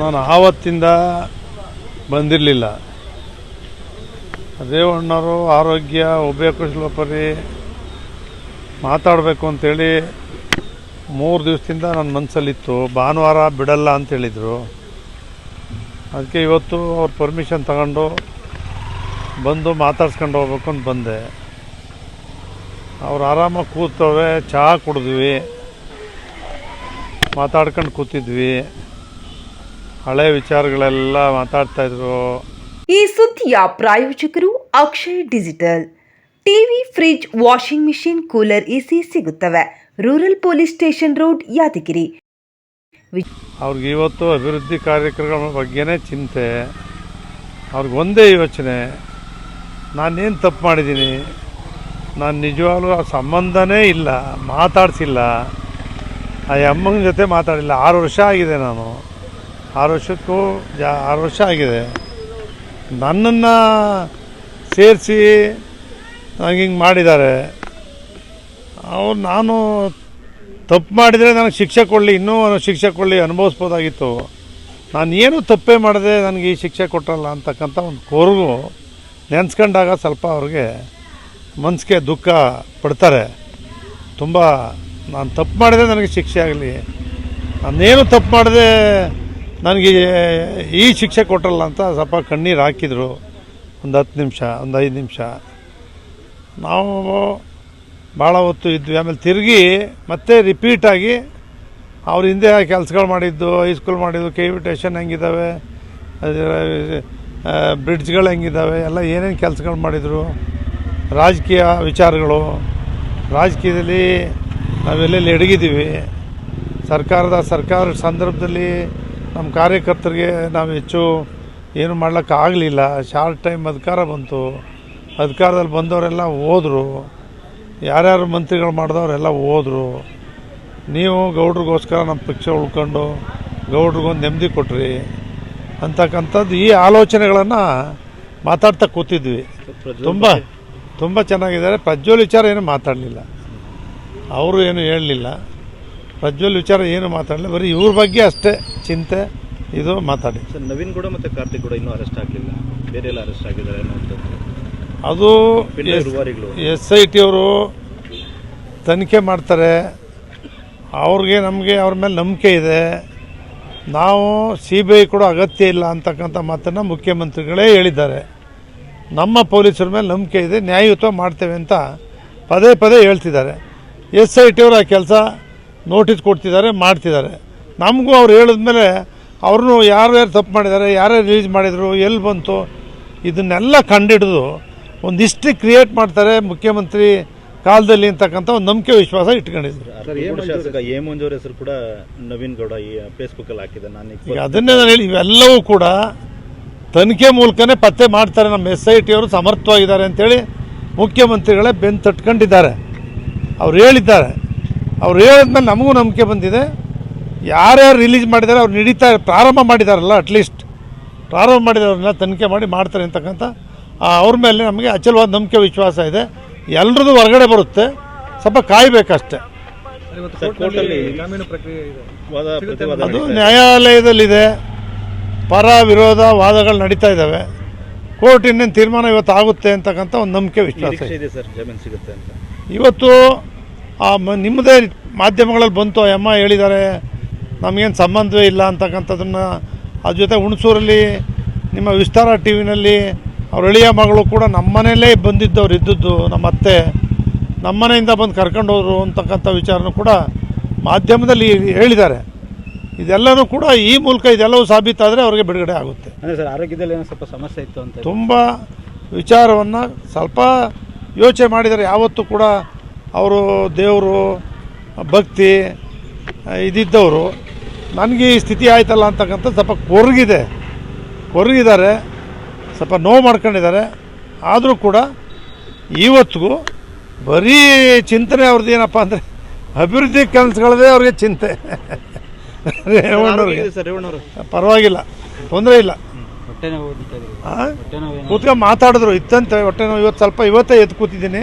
ನಾನು ಆವತ್ತಿಂದ ಬಂದಿರಲಿಲ್ಲ. ರೇವಣ್ಣವರು ಆರೋಗ್ಯ ಉಭಯ ಕುಶಲೋಪರಿ ಮಾತಾಡಬೇಕು ಅಂತೇಳಿ ಮೂರು ದಿವಸದಿಂದ ನನ್ನ ಮನಸ್ಸಲ್ಲಿತ್ತು ಭಾನುವಾರ ಬಿಡಲ್ಲ ಅಂತ ಹೇಳಿದರು ಅದಕ್ಕೆ ಇವತ್ತು ಅವ್ರ ಪರ್ಮಿಷನ್ ತಗೊಂಡು ಬಂದು ಮಾತಾಡ್ಸ್ಕೊಂಡು ಹೋಗ್ಬೇಕು ಅಂತ ಬಂದೆ. ಅವ್ರು ಆರಾಮಾಗಿ ಕೂತವೆ ಚಹಾ ಕುಡಿದ್ವಿ. ಮಾತಾಡ್ಕೊಂಡು ಕೂತಿದ್ವಿ. ಹಳೆ ವಿಚಾರಗಳೆಲ್ಲ ಮಾತಾಡ್ತಾ ಇದ್ರು. ಈ ಸುದ್ದಿಯ ಪ್ರಾಯೋಜಕರು Akshay digital. TV fridge washing machine cooler AC ಸಿಗುತ್ತವೆ. Rural police station road Yadgir. ಅವ್ರಿಗೆ ಇವತ್ತು ಅಭಿವೃದ್ಧಿ ಕಾರ್ಯಕ್ರಮಗಳ ಬಗ್ಗೆನೇ ಚಿಂತೆ. ಅವ್ರಿಗೊಂದೇ ಯೋಚನೆ. ನಾನೇನು ತಪ್ಪು ಮಾಡಿದ್ದೀನಿ? ನಾನು ನಿಜವಾಗ್ಲೂ ಆ ಸಂಬಂಧನೇ ಇಲ್ಲ ಮಾತಾಡ್ಸಿಲ್ಲ. ಆ ಅಮ್ಮನ ಜೊತೆ ಮಾತಾಡಿಲ್ಲ. ಆರು ವರ್ಷ ಆಗಿದೆ ನಾನು. ಆರು ವರ್ಷಕ್ಕೂ ಜಾ ಆರು ವರ್ಷ ಆಗಿದೆ. ನನ್ನನ್ನು ಸೇರಿಸಿ ನನಗೆ ಹಿಂಗೆ ಮಾಡಿದ್ದಾರೆ. ಅವ್ರು ನಾನು ತಪ್ಪು ಮಾಡಿದರೆ ನನಗೆ ಶಿಕ್ಷೆ ಕೊಡಲಿ, ಇನ್ನೂ ಶಿಕ್ಷೆ ಕೊಡಲಿ ಅನುಭವಿಸ್ಬೋದಾಗಿತ್ತು. ನಾನು ಏನು ತಪ್ಪೇ ಮಾಡಿದೆ ನನಗೆ ಈ ಶಿಕ್ಷೆ ಕೊಟ್ಟರಲ್ಲ ಅಂತಕ್ಕಂಥ ಒಂದು ಕೋರ್ಗು ನೆನೆಸ್ಕೊಂಡಾಗ ಸ್ವಲ್ಪ ಅವ್ರಿಗೆ ಮನಸ್ಸಿಗೆ ದುಃಖ ಪಡ್ತಾರೆ. ತುಂಬ ನಾನು ತಪ್ಪು ಮಾಡಿದೆ ನನಗೆ ಶಿಕ್ಷೆ ಆಗಲಿ. ನಾನೇನು ತಪ್ಪು ಮಾಡಿದೆ ನನಗೆ ಈ ಶಿಕ್ಷೆ ಕೊಟ್ಟರಲ್ಲ ಅಂತ ಸ್ವಲ್ಪ ಕಣ್ಣೀರು ಹಾಕಿದರು. ಒಂದು ಹತ್ತು ನಿಮಿಷ, ಒಂದು ಐದು ನಿಮಿಷ. ನಾವು ಭಾಳ ಹೊತ್ತು ಇದ್ವಿ. ಆಮೇಲೆ ತಿರುಗಿ ಮತ್ತೆ ರಿಪೀಟಾಗಿ ಅವ್ರ ಹಿಂದೆ ಕೆಲಸಗಳು ಮಾಡಿದ್ದು ಹೈಸ್ಕೂಲ್ ಮಾಡಿದ್ದು ಕೆ ವಿ ಟೇಷನ್ ಹೆಂಗಿದ್ದಾವೆ ಬ್ರಿಡ್ಜ್ಗಳು ಹೆಂಗಿದ್ದಾವೆ ಎಲ್ಲ ಏನೇನು ಕೆಲಸಗಳು ಮಾಡಿದರು, ರಾಜಕೀಯ ವಿಚಾರಗಳು. ರಾಜಕೀಯದಲ್ಲಿ ನಾವೆಲ್ಲೆಲ್ಲಿ ಎಡಗಿದ್ದೀವಿ. ಸರ್ಕಾರದ ಸರ್ಕಾರ ಸಂದರ್ಭದಲ್ಲಿ ನಮ್ಮ ಕಾರ್ಯಕರ್ತರಿಗೆ ನಾವು ಹೆಚ್ಚು ಏನು ಮಾಡೋಕ್ಕಾಗಲಿಲ್ಲ ಶಾರ್ಟ್ ಟೈಮ್ ಅಧಿಕಾರ ಬಂತು. ಅಧಿಕಾರದಲ್ಲಿ ಬಂದವರೆಲ್ಲ ಹೋದರು. ಯಾರ್ಯಾರು ಮಂತ್ರಿಗಳು ಮಾಡಿದವರೆಲ್ಲ ಹೋದರು. ನೀವು ಗೌಡ್ರಿಗೋಸ್ಕರ ನಮ್ಮ ಪಕ್ಷ ಉಳ್ಕೊಂಡು ಗೌಡ್ರಿಗೊಂದು ನೆಮ್ಮದಿ ಕೊಟ್ರಿ. ಅಂತಕ್ಕಂಥದ್ದು ಈ ಆಲೋಚನೆಗಳನ್ನು ಮಾತಾಡ್ತಾ ಕೂತಿದ್ವಿ. ತುಂಬ ತುಂಬ ಚೆನ್ನಾಗಿದ್ದಾರೆ. ಪ್ರಜ್ವಲ್ ವಿಚಾರ ಏನು ಮಾತಾಡಲಿಲ್ಲ. ಅವರು ಏನು ಹೇಳಲಿಲ್ಲ. ಪ್ರಜ್ವಲ್ ವಿಚಾರ ಏನು ಮಾತಾಡಲಿಲ್ಲ ಬರೀ ಇವ್ರ ಬಗ್ಗೆ ಅಷ್ಟೇ ಚಿಂತೆ ಇದು ಮಾತಾಡಿ. ಸರ್ ನವೀನ್ ಗೌಡ ಮತ್ತು ಕಾರ್ತಿಕ್ ಗೌಡ ಇನ್ನೂ ಅರೆಸ್ಟ್ ಆಗಲಿಲ್ಲ. ಬೇರೆ ಎಲ್ಲ ಅರೆಸ್ಟ್ ಆಗಿದ್ದಾರೆ ಅದು ಎಸ್ ಐ ಟಿ ಅವರು ತನಿಖೆ ಮಾಡ್ತಾರೆ. ಅವ್ರಿಗೆ ನಮಗೆ ಅವ್ರ ಮೇಲೆ ನಂಬಿಕೆ ಇದೆ. ನಾವು ಸಿ ಬಿ ಐ ಕೂಡ ಅಗತ್ಯ ಇಲ್ಲ ಅಂತಕ್ಕಂಥ ಮಾತನ್ನು ಮುಖ್ಯಮಂತ್ರಿಗಳೇ ಹೇಳಿದ್ದಾರೆ. ನಮ್ಮ ಪೊಲೀಸರ ಮೇಲೆ ನಂಬಿಕೆ ಇದೆ ನ್ಯಾಯಯುತ ಮಾಡ್ತೇವೆ ಅಂತ ಪದೇ ಪದೇ ಹೇಳ್ತಿದ್ದಾರೆ. ಎಸ್ ಐ ಟಿ ಅವರು ಆ ಕೆಲಸ ನೋಟಿಸ್ ಕೊಡ್ತಿದ್ದಾರೆ ಮಾಡ್ತಿದ್ದಾರೆ. ನಮಗೂ ಅವ್ರು ಹೇಳಿದ್ಮೇಲೆ ಅವ್ರನ್ನೂ ಯಾರ್ಯಾರು ತಪ್ಪು ಮಾಡಿದ್ದಾರೆ ಯಾರ್ಯಾರು ರಿಲೀಸ್ ಮಾಡಿದರು ಎಲ್ಲಿ ಬಂತು ಇದನ್ನೆಲ್ಲ ಕಂಡಿಡಿದು ಒಂದು ಹಿಸ್ಟ್ರಿ ಕ್ರಿಯೇಟ್ ಮಾಡ್ತಾರೆ ಮುಖ್ಯಮಂತ್ರಿ ಕಾಲದಲ್ಲಿ ಅಂತಕ್ಕಂಥ ಒಂದು ನಂಬಿಕೆ ವಿಶ್ವಾಸ ಇಟ್ಕೊಂಡಿದ್ರು ಎ ಮಂಜೂರ್ ಹೆಸರು ಕೂಡ ನವೀನ್ ಗೌಡ ಈ ಫೇಸ್ಬುಕ್ಕಲ್ಲಿ ಹಾಕಿದೆ ನಾನು ಈಗ ಈಗ ಅದನ್ನೇ ನಾನು ಹೇಳಿ ಇವೆಲ್ಲವೂ ಕೂಡ ತನಿಖೆ ಮೂಲಕನೇ ಪತ್ತೆ ಮಾಡ್ತಾರೆ. ನಮ್ಮ ಎಸ್ ಐ ಟಿಯವರು ಸಮರ್ಥವಾಗಿದ್ದಾರೆ ಅಂತೇಳಿ ಮುಖ್ಯಮಂತ್ರಿಗಳೇ ಬೆನ್ ತಟ್ಕೊಂಡಿದ್ದಾರೆ. ಅವ್ರು ಹೇಳಿದ್ದಾರೆ. ಅವ್ರು ಹೇಳಿದ್ಮೇಲೆ ನಮಗೂ ನಂಬಿಕೆ ಬಂದಿದೆ. ಯಾರ್ಯಾರು ರಿಲೀಸ್ ಮಾಡಿದ್ದಾರೆ ಅವ್ರು ನಡೀತಾ ಪ್ರಾರಂಭ ಮಾಡಿದಾರಲ್ಲ ಅಟ್ಲೀಸ್ಟ್ ಪ್ರಾರಂಭ ಮಾಡಿದವ್ರನ್ನ ತನಿಖೆ ಮಾಡಿ ಮಾಡ್ತಾರೆ ಅಂತಕ್ಕಂಥ ಆ, ಅವ್ರ ಮೇಲೆ ನಮಗೆ ಅಚಲವಾದ ನಂಬಿಕೆ ವಿಶ್ವಾಸ ಇದೆ. ಎಲ್ರದ್ದು ಹೊರಗಡೆ ಬರುತ್ತೆ. ಸ್ವಲ್ಪ ಕಾಯಬೇಕಷ್ಟೆ. ಅದು ನ್ಯಾಯಾಲಯದಲ್ಲಿದೆ. ಪರ ವಿರೋಧ ವಾದಗಳು ನಡೀತಾ ಇದ್ದಾವೆ. ಕೋರ್ಟ್ ಇನ್ನೇನು ತೀರ್ಮಾನ ಇವತ್ತು ಆಗುತ್ತೆ ಅಂತಕ್ಕಂಥ ಒಂದು ನಂಬಿಕೆ ವಿಶ್ವಾಸ ಇದೆ. ಇದೆ ಸರ್ ಜಮೀನು ಸಿಗುತ್ತೆ ಅಂತ. ಇವತ್ತು ಆ ಮ- ನಿಮ್ಮದೇ ಮಾಧ್ಯಮಗಳಲ್ಲಿ ಬಂತು ಆ ಅಮ್ಮ ಹೇಳಿದ್ದಾರೆ ನಮಗೇನು ಸಂಬಂಧವೇ ಇಲ್ಲ ಅಂತಕ್ಕಂಥದ್ದನ್ನು. ಅದ್ರ ಜೊತೆ ಹುಣಸೂರಲ್ಲಿ ನಿಮ್ಮ ವಿಸ್ತಾರ ಟಿ ವಿನಲ್ಲಿ ಅವ್ರ ಎಳೆಯ ಮಗಳು ಕೂಡ ನಮ್ಮನೆಯಲ್ಲೇ ಬಂದಿದ್ದವ್ರು ಇದ್ದದ್ದು ನಮ್ಮ ಅತ್ತೆ. ನಮ್ಮನೆಯಿಂದ ಬಂದು ಕರ್ಕೊಂಡು ಹೋದ್ರು ಅಂತಕ್ಕಂಥ ವಿಚಾರನೂ ಕೂಡ ಮಾಧ್ಯಮದಲ್ಲಿ ಹೇಳಿದ್ದಾರೆ. ಇದೆಲ್ಲನೂ ಕೂಡ ಈ ಮೂಲಕ ಇದೆಲ್ಲವೂ ಸಾಬೀತಾದರೆ ಅವ್ರಿಗೆ ಬಿಡುಗಡೆ ಆಗುತ್ತೆ. ಸರ್ ಆರೋಗ್ಯದಲ್ಲಿ ಏನೋ ಸ್ವಲ್ಪ ಸಮಸ್ಯೆ ಇತ್ತು ಅಂತ ತುಂಬ ವಿಚಾರವನ್ನು ಸ್ವಲ್ಪ ಯೋಚನೆ ಮಾಡಿದರೆ ಯಾವತ್ತೂ ಕೂಡ ಅವರು ದೇವರು ಭಕ್ತಿ ಇದ್ದವರು ಇದಿದ್ದವರು. ನನಗೆ ಈ ಸ್ಥಿತಿ ಆಯ್ತಲ್ಲ ಅಂತಕ್ಕಂಥ ಸ್ವಲ್ಪ ಕೊರಗಿದೆ. ಕೊರಗಿದ್ದಾರೆ. ಸ್ವಲ್ಪ ನೋವು ಮಾಡ್ಕೊಂಡಿದ್ದಾರೆ. ಆದರೂ ಕೂಡ ಇವತ್ತಿಗೂ ಬರೀ ಚಿಂತನೆ ಅವ್ರದ್ದು ಏನಪ್ಪ ಅಂದರೆ ಅಭಿವೃದ್ಧಿ ಕೆಲಸಗಳದೇ ಅವ್ರಿಗೆ ಚಿಂತೆ. ರೇವಣ್ಣವ್ರಿಗೆ. ಪರವಾಗಿಲ್ಲ. ತೊಂದರೆ ಇಲ್ಲ. ಕೂತ್ಕೊಂಡು ಮಾತಾಡಿದ್ರು. ಇತ್ತಂತೆ ಹೊಟ್ಟೆ ನೋವು. ಇವತ್ತು ಸ್ವಲ್ಪ ಇವತ್ತೇ ಎದ್ದು ಕೂತಿದ್ದೀನಿ.